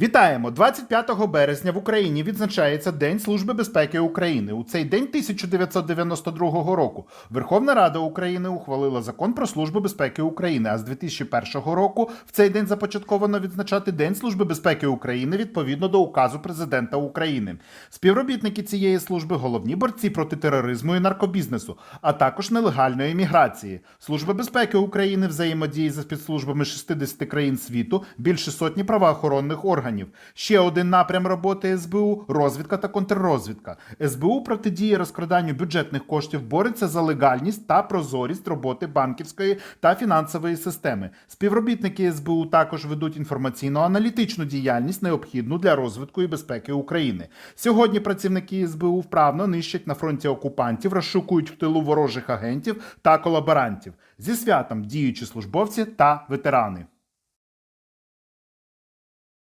Вітаємо! 25 березня в Україні відзначається День Служби безпеки України. У цей день 1992 року Верховна Рада України ухвалила закон про службу безпеки України. А з 2001 року в цей день започатковано відзначати День Служби безпеки України відповідно до указу президента України. Співробітники цієї служби головні борці проти тероризму і наркобізнесу, а також нелегальної міграції. Служба безпеки України взаємодіє зі спецслужбами 60 країн світу, більше сотні правоохоронних органів. Ще один напрям роботи СБУ розвідка та контррозвідка. СБУ протидіє розкраданню бюджетних коштів, бореться за легальність та прозорість роботи банківської та фінансової системи. Співробітники СБУ також ведуть інформаційно-аналітичну діяльність, необхідну для розвитку і безпеки України. Сьогодні працівники СБУ вправно нищать на фронті окупантів, розшукують в тилу ворожих агентів та колаборантів. Зі святом діючі службовці та ветерани.